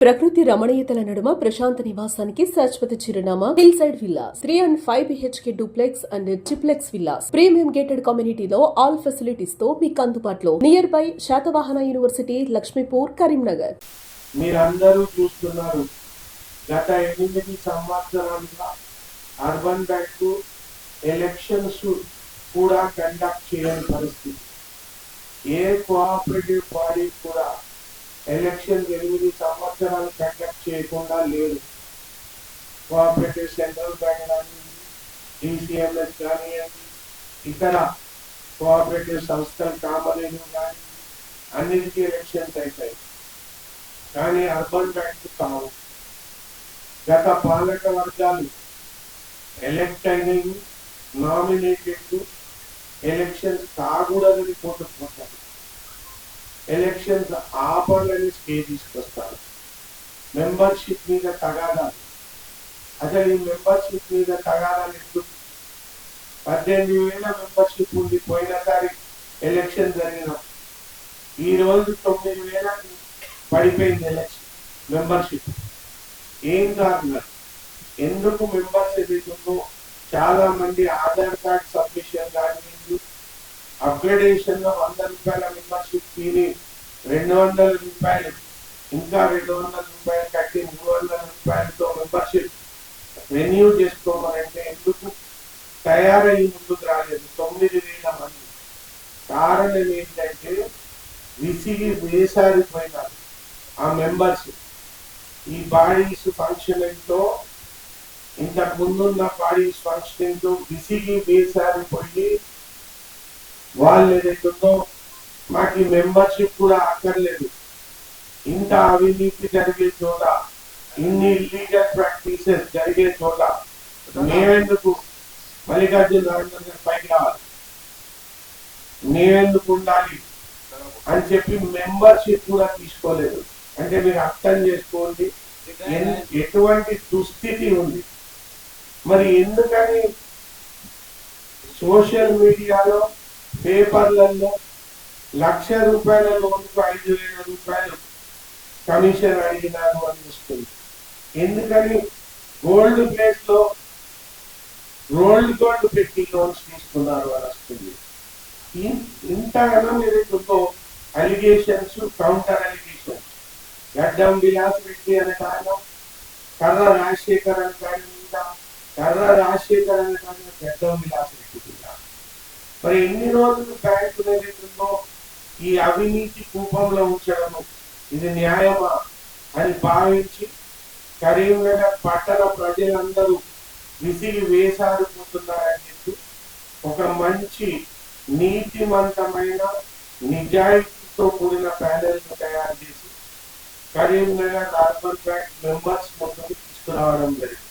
ప్రకృతి రమణీయతల నడుమ ప్రశాంత నివాసానికి శాశ్వత చిరునామా hill side villas three and five BHK duplex and triplex villas premium gated కమ్యూనిటీలో ఆల్ ఫెసిలిటీస్తో మీకు అందుబాటులో. Near by Satavahana university Laxmipur Karimnagar. మీరందరూ చూస్తున్నారు. గత ఎనిమిది సంవత్సరాలుగా అర్బన్ బ్యాంక్ ఎలక్షన్స్ కూడా కండక్ట్ చేయని పరిస్థితి. ఏ కోఆపరేటివ్ బాడీ కూడా ఎలక్షన్ ఎనిమిది సంవత్సరాలు కండక్ట్ చేయకుండా లేదు కోఆపరేటివ్ సెంట్రల్ బ్యాంక్ కానీ డిసిఎంఎస్ కానివ్వండి ఇతర కోఆపరేటివ్ సంస్థలు కామలేను కానీ అన్నిటికీ ఎలక్షన్స్ అవుతాయి కానీ అర్బన్ బ్యాంక్ కావు. గత పాలక వర్గాలు ఎలక్ట్ అయినవి నామినేటెడ్ ఎలక్షన్స్ కాకూడదని కోరుకుంటారు ఎలక్షన్స్ ఆపాలని స్టే తీసుకొస్తారు. మెంబర్షిప్ మీద తగాదాలు. అసలు ఈ మెంబర్షిప్ మీద తగాదాలు ఎందుకు? పద్దెనిమిది వేల మెంబర్షిప్ ఉంది పోయినసారి ఎలక్షన్ జరిగిన. ఈ రోజు తొమ్మిది వేలకి పడిపోయింది ఎలక్షన్ మెంబర్షిప్. ఏం కారణం? ఎందుకు మెంబర్షిప్ ఇస్తుందో చాలా మంది ఆధార్ కార్డ్ సబ్మిషన్ కానీ అప్గ్రేడేషన్లో వంద రూపాయల మెంబర్షిప్ ఫీని రెండు వందల రూపాయలు ఇంకా రెండు వందల రూపాయలు కట్టి మూడు వందల రూపాయలతో మెంబర్షిప్ రెన్యూ చేసుకోమంటే ఎందుకు? తయారయ్యి ముందుకు రాలేదు. తొమ్మిది వేల మంది. కారణం ఏంటంటే విసిగి వేసారిపోయినారు ఆ మెంబర్షిప్ ఈ బాడీస్ ఫంక్షనింగ్తో ఇంతకు ముందున్న బాడీస్ ఫంక్షనింగ్తో విసిగి వేసారిపోయి వాళ్ళు ఏదైతుందో మాకు ఈ మెంబర్షిప్ కూడా అక్కర్లేదు. ఇంత అవినీతి జరిగే చోట ఇన్ని ఇల్లీగల్ ప్రాక్టీసెస్ జరిగే చోట మేమెందుకు మల్లికార్జున నరేంద్ర గారు పైకి రావాలి? మేమెందుకు ఉండాలి? అని చెప్పి మెంబర్షిప్ కూడా తీసుకోలేదు. అంటే మీరు అర్థం చేసుకోండి ఎటువంటి దుస్థితి ఉంది? మరి ఎందుకని సోషల్ మీడియాలో పేపర్లలో లక్ష రూపాయల లోన్కు ఐదు వేల రూపాయలు కమిషన్ అడిగినారు అని వస్తుంది. ఎందుకని? గోల్డ్ ప్లేస్లో రోల్డ్ గోల్డ్ పెట్టి లోన్స్ తీసుకున్నారు అని వస్తుంది. ఇన్- ఇంతగానో allegations counter allegations. Gaddam Vilas Reddy అనే కారణం కర్ర రాజశేఖర్ అనే కారణం కర్ర రాజశేఖర్ అనే కారణం గడ్డం విలాస్ మరి ఎన్ని రోజులు బ్యాంకు ఏదైతుందో ఈ అవినీతి కూపంలో ఉంచడము ఇది న్యాయమా? అని భావించి కరీంనగర్ పట్టణ ప్రజలందరూ విసిగి వేసారిపోతున్నారని చెప్పి ఒక మంచి నీతిమంతమైన నిజాయితీతో కూడిన ప్యానెల్ను తయారు చేసి కరీంనగర్ అర్బన్ బ్యాంక్ మెంబర్స్ ముందుకు తీసుకురావడం జరిగింది.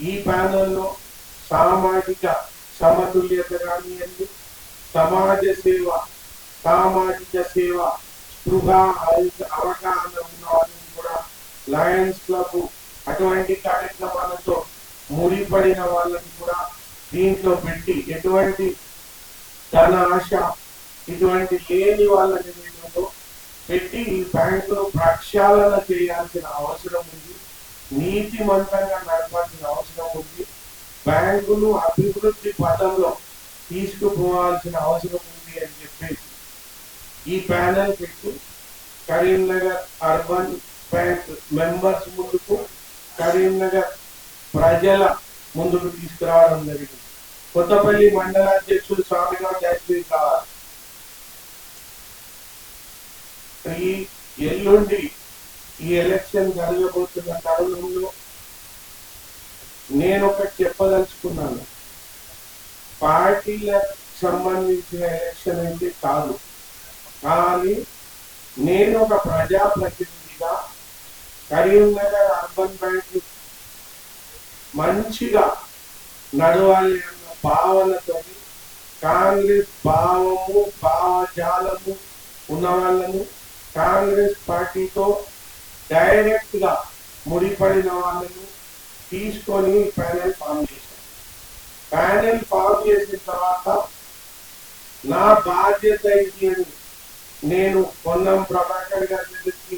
ఈ ప్యానెల్లో సామాజిక సమతుల్యత కానివ్వండి సమాజ సేవ సామాజిక సేవ స్పృహ అవగాహన ఉన్న వాళ్ళని కూడా లయన్స్ క్లబ్ అటువంటి కార్యక్రమాలతో ముడిపడిన వాళ్ళని కూడా దీంట్లో పెట్టి ఎటువంటి ధన ఆశ ఇటువంటి లేని వాళ్ళని వీళ్ళలో పెట్టి ఈ బ్యాంకును ప్రక్షాళన చేయాల్సిన అవసరం ఉంది. నీతిమంతంగా నడపాల్సిన అవసరం ఉంది. బ్యాంకును అభివృద్ధి పథంలో తీసుకుపోవాల్సిన అవసరం ఉంది అని చెప్పేసి ఈ ప్యానెల్ పెట్టి. కరీంనగర్ అర్బన్ బ్యాంక్ మెంబర్స్ ముందుకు కరీంనగర్ ప్రజల ముందుకు తీసుకురావడం జరిగింది. కొత్తపల్లి మండలాధ్యక్షుడు స్వామిరావు జయశ్రీ కావాలి. ఈ ఎల్లుండి ఈ ఎలక్షన్ జరగబోతున్న తరుణంలో నేను ఒకటి చెప్పదలుచుకున్నాను. పార్టీలకు సంబంధించిన ఎలక్షన్ అయితే కాదు. కానీ నేను ఒక ప్రజాప్రతినిధిగా కరీంనగర్ అర్బన్ బ్యాంక్ మంచిగా నడవాలి అన్న భావనతో కాంగ్రెస్ భావము భావజాలము ఉన్న వాళ్ళను కాంగ్రెస్ పార్టీతో డైరెక్ట్గా ముడిపడిన వాళ్ళను తీసుకొని ప్యానెల్ ఫామ్ చేశాను. ప్యానెల్ ఫామ్ చేసిన తర్వాత నా బాధ్యత ఇది అని నేను పొన్నం ప్రభాకర్ గారి దగ్గరికి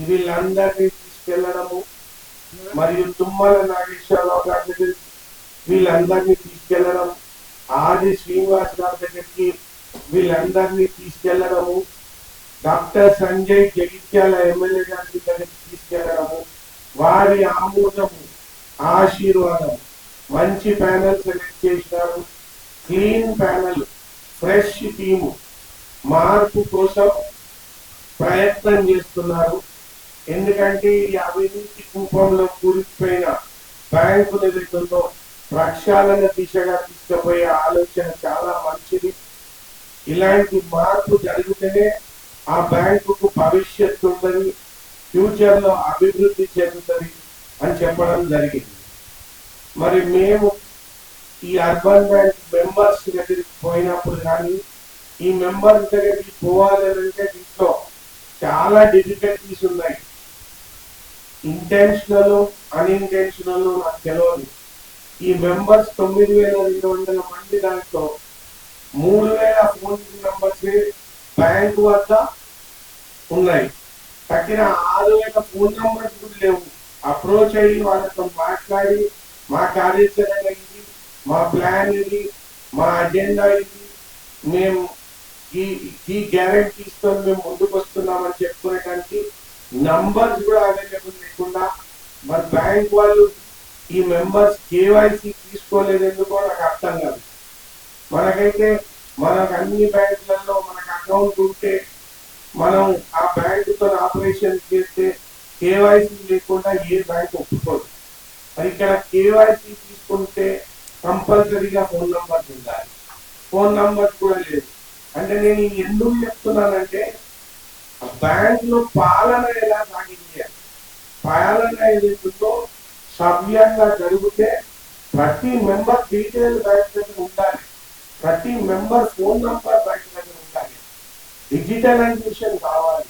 వీళ్ళందరినీ తీసుకెళ్ళడము మరియు తుమ్మల నాగేశ్వరరావు గారి దగ్గరికి వీళ్ళందరినీ తీసుకెళ్ళడం ఆది శ్రీనివాస్ గారి దగ్గరికి వీళ్ళందరినీ తీసుకెళ్ళడము డాక్టర్ సంజయ్ జగిత్యాల ఎమ్మెల్యే గారి దగ్గరికి తీసుకెళ్ళడము వారి ఆమోదము ఆశీర్వాదం. మంచి ప్యానెల్ సెలెక్ట్ చేసినారు. Clean panel fresh team. మార్పు కోసం ప్రయత్నం చేస్తున్నారు. ఎందుకంటే ఈ అవినీతి కూపంలో కూలిపోయిన బ్యాంకు నిధులతో ప్రక్షాళన దిశగా తీసుకుపోయే ఆలోచన చాలా మంచిది. ఇలాంటి మార్పు జరిగితేనే ఆ బ్యాంకుకు భవిష్యత్తు ఉంటుంది ఫ్యూచర్లో అభివృద్ధి చెందుతుంది. అని చెప్పడం జరిగింది. మరి మేము ఈ అర్బన్ బ్యాంక్ మెంబర్స్ దగ్గరికి పోయినప్పుడు కానీ ఈ మెంబర్స్ దగ్గరికి పోవాలి అంటే దీంట్లో చాలా డిఫికల్టీస్ ఉన్నాయి. ఇంటెన్షనల్ అన్ఇంటెన్షనల్ నాకు తెలియదు ఈ మెంబర్స్ తొమ్మిది వేల రెండు వందల మంది దాంట్లో మూడు వేల ఫోన్ నంబర్స్ బ్యాంక్ వద్ద ఉన్నాయి. తగ్గిన ఆరు వేల ఫోన్ నంబర్స్ కూడా లేవు. అప్రోచ్ అయ్యి వాళ్ళతో మాట్లాడి మా కార్యాచరణ ఇది మా ప్లాన్ ఇది మా అజెండా ఇది మేము ఈ ఈ గ్యారంటీస్తో మేము ముందుకు వస్తున్నామని చెప్పుకునేటానికి నంబర్స్ కూడా అవైలబుల్ లేకుండా మరి బ్యాంక్ వాళ్ళు ఈ మెంబర్స్ కేవైసీ తీసుకోలేదు ఎందుకో నాకు అర్థం కాదు. మనకైతే మనకు అన్ని బ్యాంకులలో మనకు అకౌంట్ ఉంటే మనం ఆ బ్యాంకుతో ఆపరేషన్ చేస్తే కేవైసీ లేకుండా ఏ బ్యాంక్ ఒప్పుకోదు. మరి ఇక్కడ కేవైసీ తీసుకుంటే కంపల్సరీగా ఫోన్ నంబర్ ఉండాలి. ఫోన్ నంబర్ కూడా లేదు. అంటే నేను ఎందుకు చెప్తున్నానంటే బ్యాంక్లో పాలన ఎలా సాగించాలి? పాలన ఏదైతుందో సవ్యంగా జరిగితే ప్రతి మెంబర్ డీటెయిల్ బ్యాంక్ దగ్గర ఉండాలి. ప్రతి మెంబర్ ఫోన్ నంబర్ బ్యాంక్ దగ్గర ఉండాలి. డిజిటలైజేషన్ కావాలి.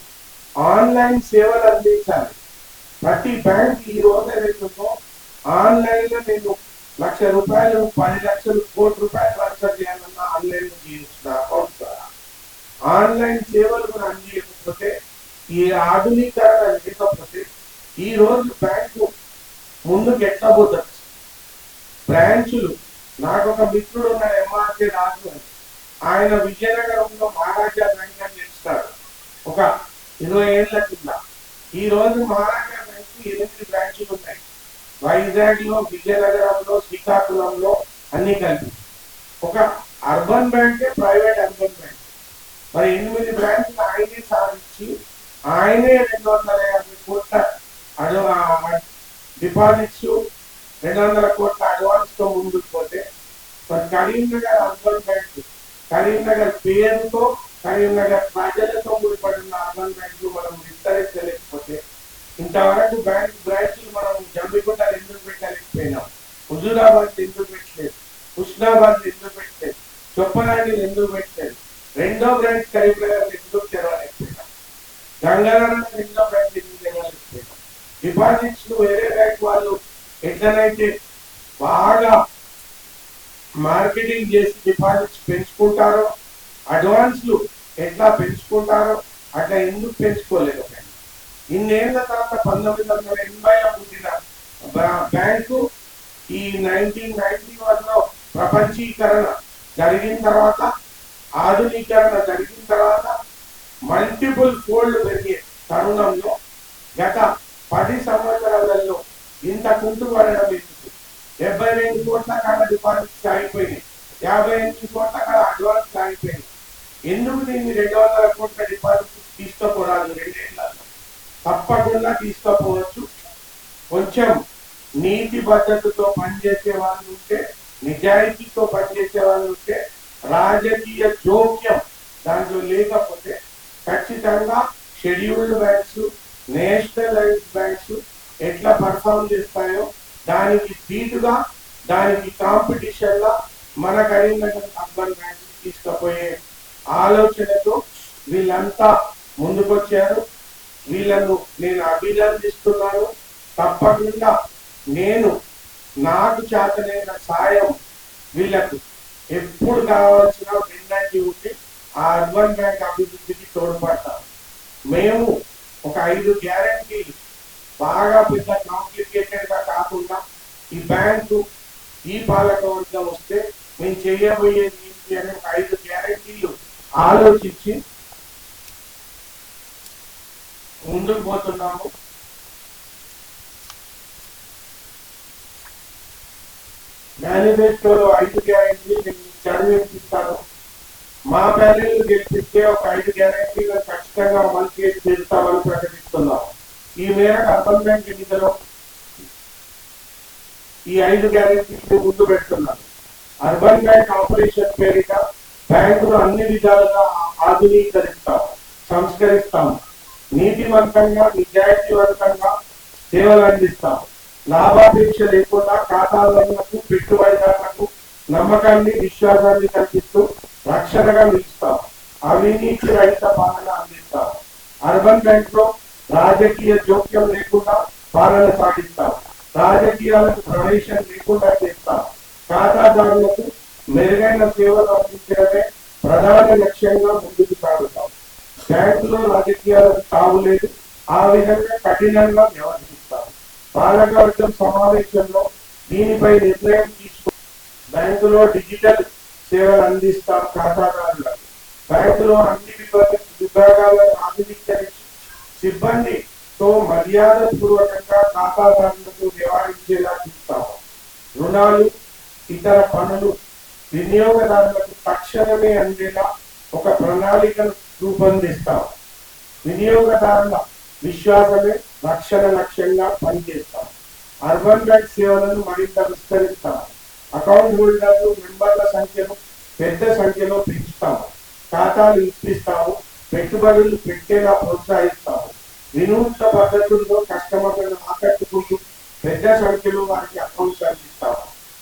ఆన్లైన్ సేవలు అందించాలి. ప్రతి బ్యాంక్ ఈ రోజే వెళ్తుందో ఆన్లైన్లో నేను లక్ష రూపాయలు పది లక్షలు కోటి రూపాయలు ట్రాన్స్ఫర్ చేయాలన్నా ఆన్లైన్లో చేయొచ్చు నా అకౌంట్ ద్వారా. ఆన్లైన్ సేవలు కూడా అందించకపోతే ఈ ఆధునీకరణ లేకపోతే ఈ రోజు బ్యాంకు ముందుకు ఎట్టబోతుంది బ్రాంచులు నాకు ఒక మిత్రుడు ఉన్నాడు ఎంఆర్కే రాజు ఆయన విజయనగరంలో మహారాజా బ్యాంక్ అని చేస్తాడు. ఒక ఇరవై ఏళ్ళ కింద. ఈ రోజు మహారాజా ఎనిమిది బ్రాంచులు ఉన్నాయి వైజాగ్లో విజయనగరంలో శ్రీకాకుళంలో అన్ని కలిపి. ఒక అర్బన్ బ్యాంకే ప్రైవేట్ అర్బన్ బ్యాంక్. మరి ఎనిమిది బ్రాంచ్లు ఆయనే సాధించి ఆయనే రెండు వందల యాభై కోట్ల అడ్వా- డిపాజిట్స్ రెండు వందల కోట్ల అడ్వాన్స్తో ముందుకు పోతే మరి కరీంనగర్ అర్బన్ బ్యాంక్ కరీంనగర్ పేరుతో కరీంనగర్ ప్రజలతో ముడిపడిన అర్బన్ బ్యాంకులు మనం విస్తరించలేకపోతే ఇంతవరకు బ్యాంక్ బ్రాంచ్లు మనం జమ్మికుంట ఎందుకు పెట్టలేకపోయినాం? హుజూరాబాద్ ఎందుకు పెట్టలేదు? హుస్నాబాద్ ఎందుకు పెట్టలేదు? చొప్పనాడి ఎందుకు పెట్టలేదు? రెండో బ్రాంచ్ కరీంనగర్ ఎందుకు తెరవలేకపోయినాం? గంగాధరం రెండో బ్రాంచ్ ఎందుకు తెరవలేకపోయినాం? డిపాజిట్స్ వేరే బ్యాంక్ వాళ్ళు ఎట్లనైతే బాగా మార్కెటింగ్ చేసి డిపాజిట్స్ పెంచుకుంటారో అడ్వాన్స్లు ఎట్లా పెంచుకుంటారో అట్లా ఎందుకు పెంచుకోలేదు ఇన్నేళ్ళ తర్వాత పంతొమ్మిది వందల ఎనభైలో పుట్టిన బ్యాంకు ఈ నైన్టీన్ నైన్టీ వన్లో ప్రపంచీకరణ జరిగిన తర్వాత ఆధునీకరణ జరిగిన తర్వాత మల్టిపుల్ ఫోల్డ్ పెరిగే తరుణంలో గత పది సంవత్సరాలలో ఇంత కుంటుపడడం ఎందుకు? డెబ్బై రెండు కోట్ల కాడ డిపాజిట్స్ ఆగిపోయినాయి. యాభై ఎనిమిది కోట్ల కాడ అడ్వాన్స్ ఆగిపోయినాయి. ఎందుకు దీన్ని రెండు వందల కోట్ల డిపాజిట్ తీసుకోకూడదు రెండేళ్ళలో? తప్పకుండా తీసుకోపోవచ్చు. కొంచెం నీతి పద్ధతితో పనిచేసే వాళ్ళు ఉంటే నిజాయితీతో పనిచేసే వాళ్ళు ఉంటే రాజకీయ జోక్యం దాంట్లో లేకపోతే ఖచ్చితంగా షెడ్యూల్డ్ బ్యాంక్స్ నేషనలైజ్డ్ బ్యాంక్స్ ఎట్లా పర్ఫామ్ చేస్తాయో దానికి ధీటుగా దానికి కాంపిటీషన్గా మన కరీంనగర్ అర్బన్ బ్యాంక్ తీసుకుపోయే ఆలోచనతో వీళ్ళంతా ముందుకొచ్చారు. వీళ్ళను నేను అభినందిస్తున్నాను తప్పకుండా నేను నాకు చేతనైన సాయం వీళ్ళకు ఎప్పుడు కావాల్సిన విన్నట్టు ఉంటే ఆ అర్బన్ బ్యాంక్ అభివృద్ధికి తోడ్పడతాం మేము ఒక ఐదు గ్యారంటీలు బాగా పెద్ద కాంప్లికేటెడ్గా కాకుండా ఈ బ్యాంకు ఈ పాలకవర్గం వస్తే మేము చేయబోయేది ఏంటి అని ఒక ఐదు గ్యారంటీలు ఆలోచించి ముందుకు పోతున్నాము మేనిఫెస్టోలో ఐదు గ్యారెంటీలు చదివిస్తాను మా ప్యానెల్ గెలిపిస్తే ఒక ఐదు గ్యారెంటీలు ఖచ్చితంగా అమలు చేసి తీరుతామని ప్రకటిస్తున్నాం ఈ మేరకు అర్బన్ బ్యాంక్ ఎన్నికలో ఈ ఐదు గ్యారెంటీలు ముందు పెడుతున్నారు అర్బన్ బ్యాంక్ ఆపరేషన్ పేరిట బ్యాంకును అన్ని విధాలుగా ఆధునీకరిస్తాం సంస్కరిస్తాము. నీతివంతంగా నిజాయితీవంతంగా సేవలు అందిస్తాం. లాభాపేక్ష లేకుండా ఖాతాదారులకు పెట్టుబడిదారులకు నమ్మకాన్ని విశ్వాసాన్ని కల్పిస్తూ రక్షణగా నిలుస్తాం. అవినీతి రహిత పాలన అందిస్తాం. అర్బన్ బ్యాంక్లో రాజకీయ జోక్యం లేకుండా పాలన సాగిస్తాం. రాజకీయాలకు ప్రవేశం లేకుండా చేస్తాం. ఖాతాదారులకు మెరుగైన సేవలు అందించడమే ప్రధాన లక్ష్యంగా ముందుకు సాగుతాం. బ్యాంకులో రాజకీయాలకు తావులేదు ఆ విధంగా కఠినంగా వ్యవహరిస్తారు. పాలకవర్గం సమావేశంలో దీనిపై నిర్ణయం తీసుకు బ్యాంకులో డిజిటల్ సేవలు అందిస్తాం ఖాతాదారులకు బ్యాంకులో అన్ని విభాగాలను ఆధునీకరించి సిబ్బందితో మర్యాద పూర్వకంగా ఖాతాదారులకు వ్యవహరించేలా చూస్తాము. రుణాలు ఇతర పనులు వినియోగదారులకు తక్షణమే అందేలా ఒక ప్రణాళికను రూపొందిస్తాం. వినియోగదారుల విశ్వాసమే రక్షణ లక్ష్యంగా పనిచేస్తాం. అర్బన్ బ్యాంక్ సేవలను మరింత విస్తరిస్తాం. అకౌంట్ హోల్డర్లు మెంబర్ల సంఖ్యను పెద్ద సంఖ్యలో పెంచుతాము ఖాతాలు ఇప్పిస్తాము. పెట్టుబడులు పెట్టేలా ప్రోత్సహిస్తాము. వినూత్న పద్ధతుల్లో కస్టమర్లను ఆకట్టుకుంటూ పెద్ద సంఖ్యలో వారికి అకౌంట్స్ అందిస్తాము.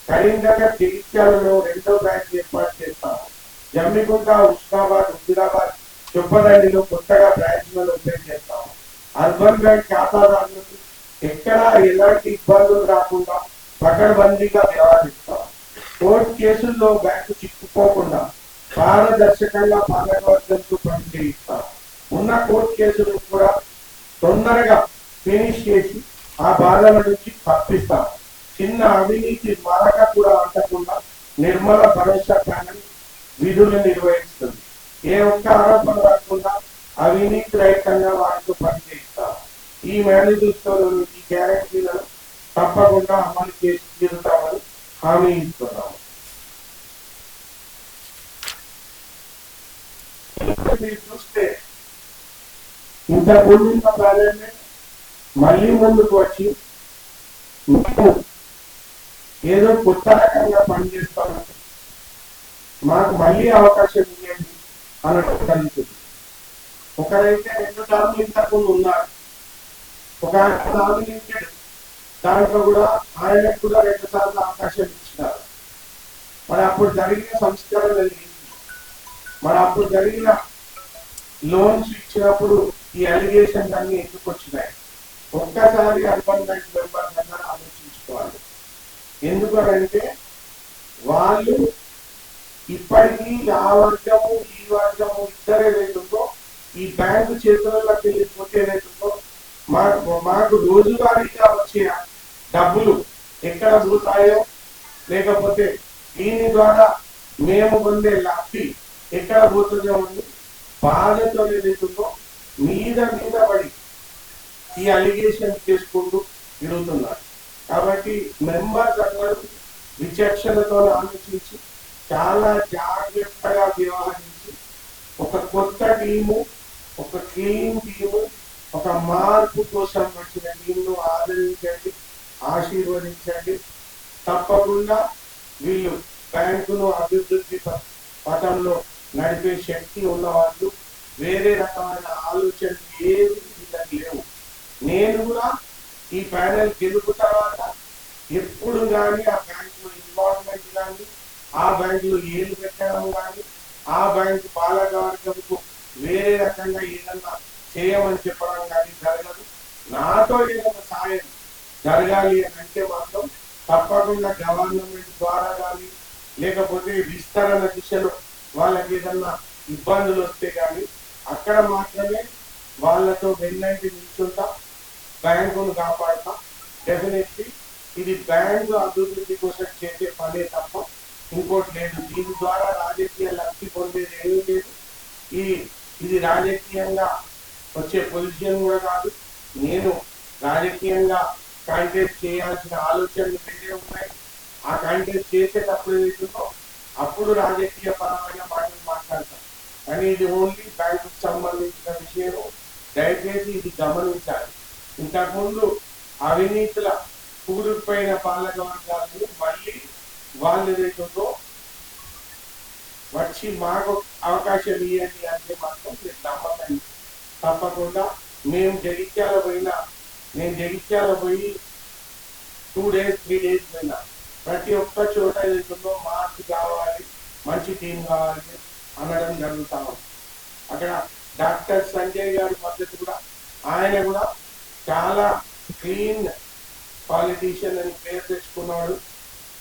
కరీంనగర్ జగిత్యాలలో రెండో బ్యాంక్ ఏర్పాటు చేస్తాము. జమ్మికుంట ఉస్మాబాద్ హుజీరాబాద్ చొప్పదండిలో కొత్తగా బ్రాంచ్లను ఓపెన్ చేస్తాము అర్బన్ బ్యాంక్ ఖాతాదారులకు ఎక్కడా ఎలాంటి ఇబ్బందులు రాకుండా పకడ్బందీగా వ్యవహరిస్తాం. కోర్టు కేసుల్లో బ్యాంకు చిక్కుకోకుండా పారదర్శకంగా పాలకవర్గంతో పనిచేయిస్తాం. ఉన్న కోర్టు కేసులు కూడా తొందరగా ఫినిష్ చేసి ఆ బాధల నుంచి తప్పిస్తాం. చిన్న అవినీతి మరక కూడా అంటకుండా నిర్మల భరోసా ప్యానల్ విధులు నిర్వహిస్తుంది. ఏ ఒక్క ఆరోపణ రాకుండా అవినీతి రహితంగా వారితో పనిచేస్తారు ఈ మేనిఫెస్టోలోని ఈ గ్యారంటీలను తప్పకుండా అమలు చేసి తీరుతామని హామీ ఇస్తున్నాము. మీరు చూస్తే ఇంత ముందున్న ప్రాధాన్యత మళ్ళీ ముందుకు వచ్చి మేము ఏదో కొత్త రకంగా పనిచేస్తాము మాకు మళ్ళీ అవకాశం ఇవ్వండి అనడం కలుగుతుంది ఒకరైతే రెండు టర్ములు ఇంతకుముందు ఉన్నారు. ఒక ఆయన నామినేటెడ్ దాంట్లో కూడా ఆయనకు కూడా రెండు సార్లు అవకాశం ఇచ్చినారు. మరి అప్పుడు జరిగిన సంస్కరణలు ఏంటి? మరి అప్పుడు జరిగిన లోన్స్ ఇచ్చినప్పుడు ఈ అలిగేషన్స్ అన్ని ఎందుకు వచ్చినాయి? ఒక్కసారి అర్బన్ బ్యాంక్ మెంబర్స్ అందరూ ఆలోచించుకోవాలి. ఎందుకంటే వాళ్ళు ఇప్పటికీ ఆ వర్గము ఈ వర్గము ఇద్దరే రేటుందో ఈ బ్యాంకు చేతులలోకి వెళ్ళిపోతే ఏదైతుందో మాకు మాకు రోజువారీగా వచ్చే డబ్బులు ఎక్కడ పోతాయో లేకపోతే దీని ద్వారా మేము పొందే లబ్ధి ఎక్కడ పోతుందో ఉంది. బాధతో రేటుతో మీద మీద పడి ఈ అలిగేషన్ చేసుకుంటూ తిరుగుతున్నారు. కాబట్టి మెంబర్స్ అందరూ విచక్షణతో ఆలోచించి చాలా జాగ్రత్తగా వ్యవహరించి ఒక కొత్త టీము ఒక క్లీన్ టీము ఒక మార్పు కోసం వచ్చిన టీంను ఆదరించండి ఆశీర్వదించండి. తప్పకుండా వీళ్ళు బ్యాంకును అభివృద్ధి ప- పథంలో నడిపే శక్తి ఉన్న వాళ్ళు వేరే రకమైన ఆలోచనలు ఏవి వీళ్ళకి లేవు. నేను కూడా ఈ ప్యానెల్ గెలుపు తర్వాత ఎప్పుడు కానీ ఆ బ్యాంకులో ఇన్వాల్వ్మెంట్ కానీ ఆ బ్యాంకులో ఏం పెట్టడం కానీ ఆ బ్యాంకు పాలకవర్గంకు వేరే రకంగా ఏదన్నా చేయమని చెప్పడం కానీ జరగదు. నాతో ఏదైనా సాయం జరగాలి అని అంటే మాత్రం తప్పకుండా గవర్నమెంట్ ద్వారా కానీ లేకపోతే విస్తరణ దిశలో వాళ్ళకి ఏదన్నా ఇబ్బందులు వస్తే కానీ అక్కడ మాత్రమే వాళ్ళతో వెన్నంటి నిల్చుంటా బ్యాంకును కాపాడతా. డెఫినెట్లీ ఇది బ్యాంకు అభివృద్ధి కోసం చేసే పనే తప్ప ఇంకోటి లేదు. దీని ద్వారా రాజకీయ లబ్ధి పొందేది ఏమీ లేదు. ఈ ఇది రాజకీయంగా వచ్చే పొజిషన్ కూడా కాదు. నేను రాజకీయంగా కాంటెస్ట్ చేయాల్సిన ఆలోచనలు వేరే ఉన్నాయి. ఆ కాంటెస్ట్ చేసేటప్పుడు ఏదైతుందో అప్పుడు రాజకీయ పరమైన మాటలు మాట్లాడతాం. కానీ ఇది ఓన్లీ బ్యాంకుకు సంబంధించిన విషయం దయచేసి ఇది గమనించాలి. ఇంతకుముందు అవినీతుల కూరుకుపోయిన పాలక వర్గాలను వాళ్ళు ఏదైతుందో వచ్చి మాకు అవకాశం ఇవ్వండి అంటే మాత్రం మీరు నమ్మకండి. తప్పకుండా మేము జగిత్యాల పోయినా నేను జగిత్యాల పోయి టూ డేస్ త్రీ డేస్ పోయినా ప్రతి ఒక్క చోట ఏదైతుందో మార్పు కావాలి మంచి టీం కావాలి అనడం జరుగుతా ఉంది. అక్కడ డాక్టర్ సంజయ్ గారి పద్ధతి కూడా ఆయన కూడా చాలా క్లీన్ పాలిటీషియన్ అని పేరు తెచ్చుకున్నాడు.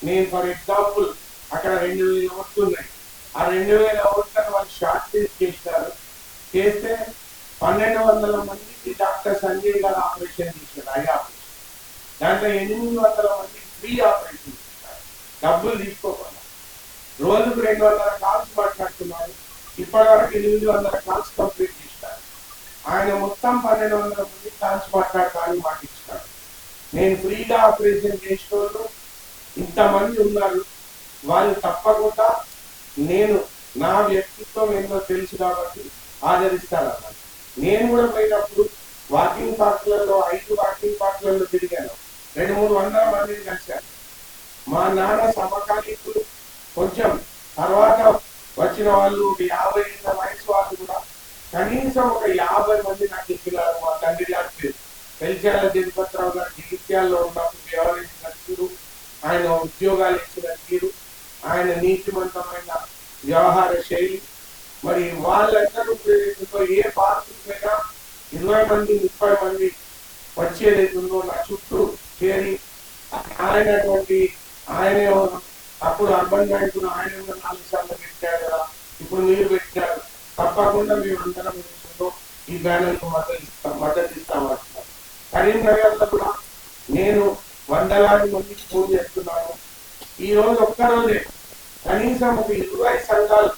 నేను ఫర్ ఎగ్జాంపుల్ అక్కడ రెండు వేల వస్తున్నాయి ఉన్నాయి. ఆ రెండు వేల ఓట్లను వాళ్ళు షార్ట్ లిస్ట్ చేస్తారు చేస్తే పన్నెండు వందల మందికి డాక్టర్ సంజయ్ గారు ఆపరేషన్ చేశారు. Eye operation. దాంట్లో ఎనిమిది వందల మంది ఫ్రీ ఆపరేషన్ చేస్తారు డబ్బులు తీసుకోకుండా. రోజుకు రెండు వందల కాల్స్ మాట్లాడుతున్నారు. ఇప్పటి వరకు ఎనిమిది వందల కాల్స్ కంప్లీట్ చేస్తారు ఆయన మొత్తం పన్నెండు వందల మంది కాల్స్ మాట్లాడతానని మాట నేను ఫ్రీగా ఆపరేషన్ చేసిన ఇంతమంది ఉన్నారు. వారు తప్పకుండా నేను నా వ్యక్తిత్వం ఏందో తెలుసు కాబట్టి ఆదరిస్తానన్నారు నేను కూడా పోయినప్పుడు వాకింగ్ పార్కులలో ఐదు వాకింగ్ పార్కులలో తిరిగాను. రెండు మూడు వందల మందిని కలిశాను. మా నాన్న సమకాలీకులు కొంచెం తర్వాత వచ్చిన వాళ్ళు ఒక యాభై ఏళ్ళ వయసు వాళ్ళు కూడా కనీసం ఒక యాభై మంది నాకు ఇచ్చినారు మా తండ్రి గారి పేరు. పెల్చాల జగపతిరావు గారు జగిత్యాల్లో ఉన్నప్పుడు వ్యవహరించినప్పుడు ఆయన ఉద్యోగాలు ఇచ్చిన తీరు ఆయన నీతివంతమైన వ్యవహార శైలి. మరి వాళ్ళందరూ ఏ పార్టీకైనా ఇరవై మంది ముప్పై మంది వచ్చేదైతుందో నా చుట్టూ చేరి ఆయనటువంటి ఆయన అప్పుడు అర్బన్ బ్యాంకును ఆయన కూడా నాలుగు సార్లు పెట్టాడు కదా. ఇప్పుడు మీరు పెట్టారు. తప్పకుండా మేము అందరం ఏదైతుందో ఈ బ్యానర్ మద్దతు ఇస్తాం మద్దతు ఇస్తామంటున్నాం కరీంనగర్లో కూడా నేను వందలాది మందికి ఫోన్ చేస్తున్నాను ఈ రోజు ఒక్క రోజే కనీసం ఒక ఇరవై సంఘాలు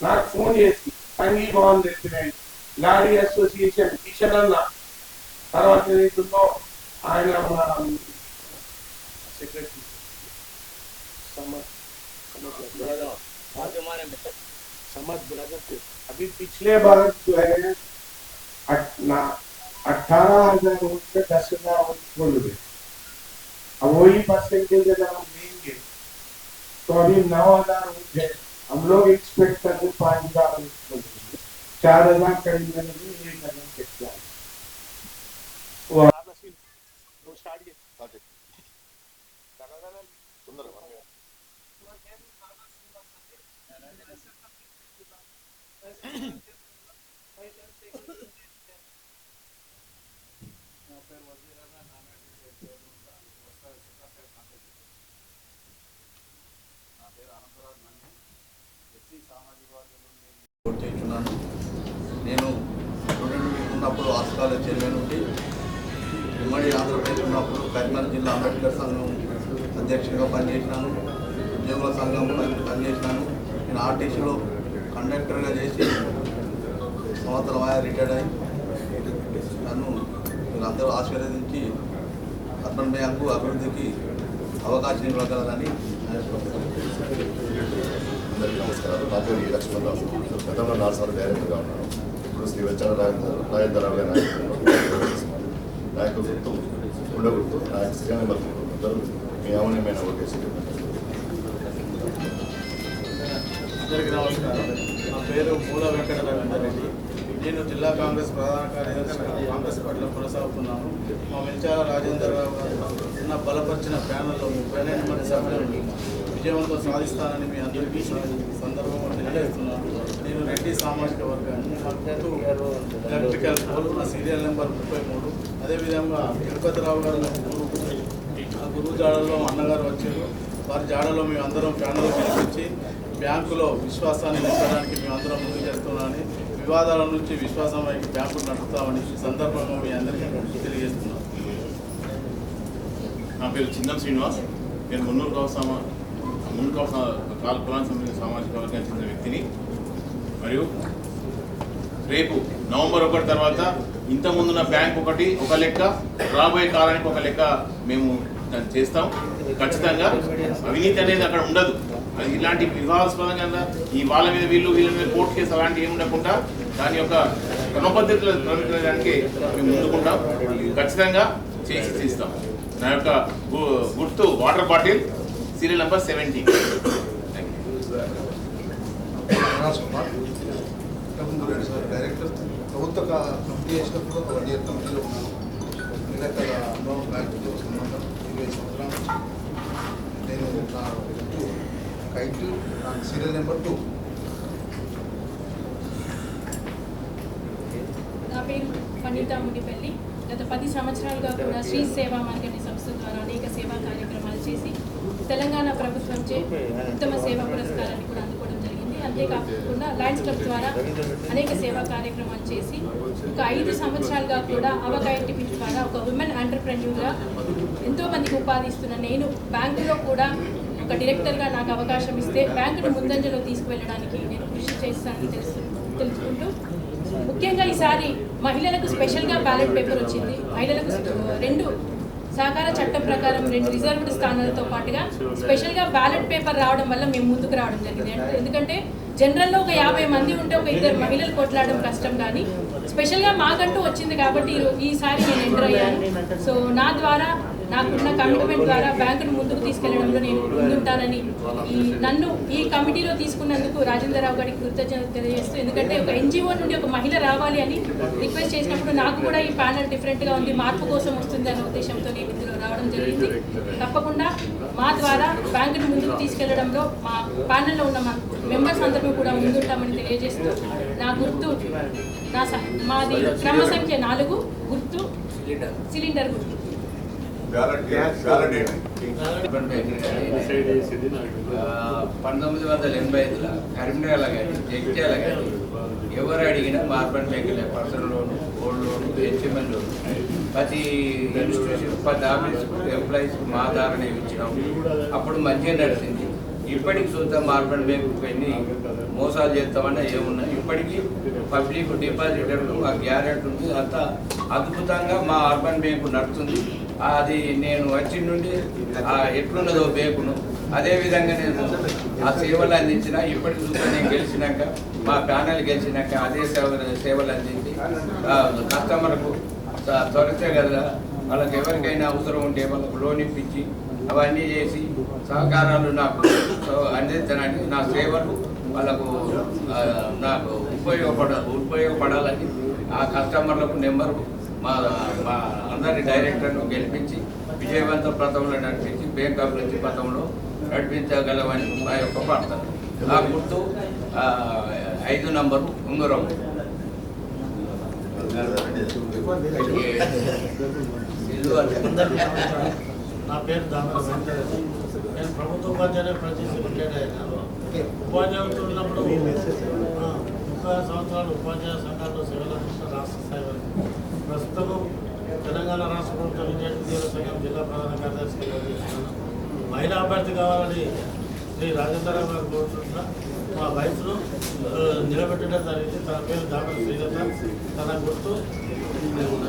నాకు ఫోన్ చేసి సంఘీ భవన్ తెచ్చినాయి లారీ అసోసియేషన్ కిషన్ అన్న తర్వాత ఏదైతుందో ఆయన మన సెక్రటరీ समझ ब्रदर से अभी पिछले बार जो है अट- ना- अठारह हजार वोट पे दस हजार वोट बोल गए अब वही परसेंटेज अगर हम लेंगे तो अभी नौ हज़ार है हम लोग एक्सपेक्ट करते हैं पाँच हज़ार चार हज़ार करीब में नहीं एक हज़ार के क्या చేస్తున్నాను. నేను స్టూడెంట్ ఉన్నప్పుడు కాలేజ్ చైర్మన్ ఉండి ఉమ్మడి ఆంధ్రప్రదేశ్ ఉన్నప్పుడు కరీంనగర్ జిల్లా అంబేద్కర్ సంఘం అధ్యక్షుడిగా పనిచేసినాను. ఉద్యోగుల సంఘం పనిచేసినాను. నేను ఆర్టీసీలో కండక్టర్గా చేసి సంవత్సరం ఆయా రిటైర్డ్ అయ్యి నన్ను వీళ్ళందరూ ఆశీర్వదించి అర్బన్ బ్యాంకు అభివృద్ధికి అవకాశం ఇవ్వగలరని అందరికీ నమస్కారాలు. నా పేరు ఈ లక్ష్మణరావు గతంలో నాలుగు డైరెక్టర్గా ఉన్నాను. ఇప్పుడు శ్రీ వెచ్చన రాజేంద్ర రాజేంద్రరావు గారి గుర్తు ఉండ గుర్తు నాయక శ్రీరామ గుర్తు మీ అమూల్యమైన ఓటేసి అందరికీ నమస్కారం. నా పేరు మూల వెంకట రవీందర్ రెడ్డి. నేను జిల్లా కాంగ్రెస్ ప్రధాన కార్యదర్శి కాంగ్రెస్ పార్టీలో కొనసాగుతున్నాను. మా వెంచాల రాజేందర్ రావు గారు ఉన్న బలపరిచిన ప్యానల్లో ముప్పై రెండు మంది సభ్యులను విజయవంతం సాధిస్తానని మీ అందరికీ సందర్భంగా తెలియజేస్తున్నాను. నేను రెడ్డి సామాజిక వర్గాన్ని నాకు ఎలక్ట్రికల్ పోల్ నా సీరియల్ నెంబర్ ముప్పై మూడు. అదేవిధంగా తిరుపతిరావు గారు గురువు. ఆ గురువు జాడలో అన్నగారు వచ్చారు. వారి జాడలో మేము అందరం ప్యానల్ గెలిపించి బ్యాంకులో విశ్వాసాన్ని నింపడానికి మేము అందరం ముందు చేస్తున్నామని వివాదాల నుంచి విశ్వాసం వైపు బ్యాంకులు నడుపుతామని ఈ సందర్భంగా మీ అందరికీ తెలియజేస్తున్నాను. నా పేరు చిందం శ్రీనివాస్. నేను మున్నూరు కావు ముందుగా మున్నూరు సంబంధించిన సామాజిక వర్గానికి చెందిన వ్యక్తిని. మరియు రేపు నవంబర్ ఒకటి తర్వాత ఇంతకుముందున్న బ్యాంక్ ఒకటి ఒక లెక్క రాబోయే కాలానికి ఒక లెక్క మేము దాన్ని చేస్తాం. ఖచ్చితంగా అవినీతి అనేది అక్కడ ఉండదు. అది ఇలాంటి వివాదాస్పదంగా ఈ వాళ్ళ మీద వీళ్ళు వీళ్ళ మీద కోర్టు కేసు అలాంటివి ఏమి ఉండకుండా దాని యొక్క క్రమపద్ధతిలో ప్రవర్తించడానికి మేము ముందుకుంటాం. ఖచ్చితంగా చేసి తీస్తాం. నా యొక్క గుర్తు water bottle serial number two నా సీరియల్ నెంబర్ టూ నా పేరు పండిత ముడిపల్లి గత పది సంవత్సరాలుగా కూడా శ్రీ సేవా మార్గని సంస్థ ద్వారా అనేక సేవా కార్యక్రమాలు చేసి తెలంగాణ ప్రభుత్వంచే ఉత్తమ సేవా పురస్కారాన్ని కూడా అందుకోవడం జరిగింది. అంతేకాకుండా లయన్స్ క్లబ్ ద్వారా అనేక సేవా కార్యక్రమాలు చేసి ఒక ఐదు సంవత్సరాలుగా కూడా అవకాయ టిఫిన్ ద్వారా ఒక ఉమెన్ ఎంటర్ప్రెన్యూర్గా ఎంతో మందికి ఉపాధి ఇస్తున్న నేను బ్యాంకులో కూడా ఒక డైరెక్టర్గా నాకు అవకాశం ఇస్తే బ్యాంకును ముందంజలో తీసుకువెళ్ళడానికి నేను కృషి చేస్తానని తెలుసు తెలుసుకుంటూ ముఖ్యంగా ఈసారి మహిళలకు స్పెషల్గా బ్యాలెట్ పేపర్ వచ్చింది. మహిళలకు రెండు సహకార చట్టం ప్రకారం రెండు రిజర్వ్డ్ స్థానాలతో పాటుగా స్పెషల్గా బ్యాలెట్ పేపర్ రావడం వల్ల మేము ముందుకు రావడం జరిగింది. ఎందుకంటే జనరల్లో ఒక యాభై మంది ఉంటే ఒక ఇద్దరు మహిళలు కొట్లాడడం కష్టం కానీ స్పెషల్గా మాకంటూ వచ్చింది కాబట్టి ఈసారి నేను ఎంటర్ అయ్యాను. సో నా ద్వారా నాకున్న కమిట్మెంట్ ద్వారా బ్యాంకును ముందుకు తీసుకెళ్ళడంలో నేను ముందుంటానని ఈ నన్ను ఈ కమిటీలో తీసుకున్నందుకు రాజేంద్రరావు గారికి కృతజ్ఞత తెలియజేస్తూ ఎందుకంటే ఒక ఎన్జిఓ నుండి ఒక మహిళ రావాలి అని రిక్వెస్ట్ చేసినప్పుడు నాకు కూడా ఈ ప్యానల్ డిఫరెంట్గా ఉంది మార్పు కోసం వస్తుంది అనే ఉద్దేశంతో నేను ఇందులో రావడం జరిగింది. తప్పకుండా మా ద్వారా బ్యాంకును ముందుకు తీసుకెళ్ళడంలో మా ప్యానల్లో ఉన్న మా మెంబర్స్ అందరూ కూడా ముందుంటామని తెలియజేస్తూ నా గుర్తు నా మాది క్రమ సంఖ్య నాలుగు గుర్తు సిలిండర్ గుర్తు. పంతొమ్మిది వందల ఎనభై ఐదులో కరీంనగర్ కానీ జగిత్యాల కానీ ఎవరు అడిగినా మార్బన్ బ్యాంకులే personal loan gold loan H M L loan. ప్రతి ఇన్స్టిట్యూషన్ ప్రతి ఆఫీస్ ఎంప్లాయీస్ మా ధారణ ఇచ్చినాం. అప్పుడు మంచిగా నడిచింది. ఇప్పటికి చూద్దాం మార్బన్ బ్యాంకు ఎన్ని మోసాలు చేస్తామన్నా ఏమున్నాయి? ఇప్పటికీ పబ్లిక్ డిపాజిటర్లు ఆ గ్యారెంటీ ఉంది. అంతా అద్భుతంగా మా అర్బన్ బ్యాంకు నడుస్తుంది. అది నేను వచ్చిన నుండి ఎట్లున్నదో బ్యాంకును. అదేవిధంగా నేను ఆ సేవలు అందించిన ఇప్పటి చూస్తే నేను గెలిచినాక మా ప్యానల్ గెలిచినాక అదే సేవలు సేవలు అందించి కస్టమర్కు త- కదా వాళ్ళకి ఎవరికైనా అవసరం ఉంటే వాళ్ళకు లోన్ ఇప్పించి అవన్నీ చేసి సహకారాలు నాకు అందించడానికి నా సేవలు వాళ్ళకు నాకు ఉపయోగపడ ఉపయోగపడాలని ఆ కస్టమర్లకు నెంబర్ మా మా అందరి డైరెక్టర్ను గెలిపించి విజయవంత పథంలో నడిపించి బ్యాంక్ అభివృద్ధి పథంలో నడిపించగలమని నా యొక్క ప్రార్థన. ఆ గుర్తు ఐదు నంబరు ఉంగరం. నా పేరు దామర నేను ప్రభుత్వ ఉపాధ్యాయులు ప్రతి రిటైర్డ్ అయ్యాను ఉపాధ్యాయులతో ఉన్నప్పుడు ముప్పై సంవత్సరాలు ఉపాధ్యాయ సంఘాల్లో సేవలు అందిస్తున్న రాష్ట్ర స్థాయి వరకు ప్రస్తుతం తెలంగాణ రాష్ట్ర ప్రభుత్వ విద్యార్థి సంఘం జిల్లా ప్రధాన కార్యదర్శిగా మహిళా అభ్యర్థి కావాలని శ్రీ రాజేంద్రరావు గారు కోరుతున్న. మా ఆ, నిలబెట్టడం జరిగింది. తన పేరు దామర శ్రీలత. తన గుర్తు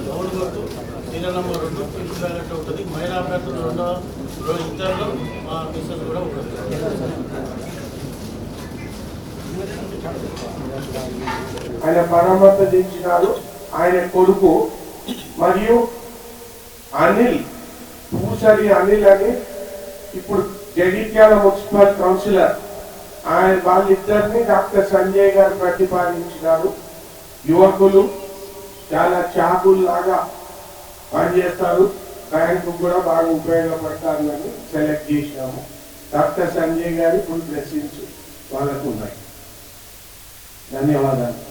గౌడ్ గుర్తు సీరియల్ నెంబర్ రెండు పిలుపు బ్యాలెట్ ఉంటుంది మహిళా అభ్యర్థులు రెండో రెండు ఇద్దరులో మా మిస్సెస్ కూడా ఉంటుంది ఆయన పరామర్శించినారు ఆయన కొడుకు మరియు అనిల్ పూసరి అనిల్ అని ఇప్పుడు జగిత్యాల మున్సిపల్ కౌన్సిలర్. ఆయన వాళ్ళిద్దరిని డాక్టర్ సంజయ్ గారు ప్రతిపాదించినారు. యువకులు చాలా చాకుల్లాగా పనిచేస్తారు. బ్యాంకు కూడా బాగా ఉపయోగపడతారని సెలెక్ట్ చేసినాము. డాక్టర్ సంజయ్ గారి ఇప్పుడు బ్లెస్సింగ్స్ వాళ్ళకు ఉన్నాయి. 两百万的。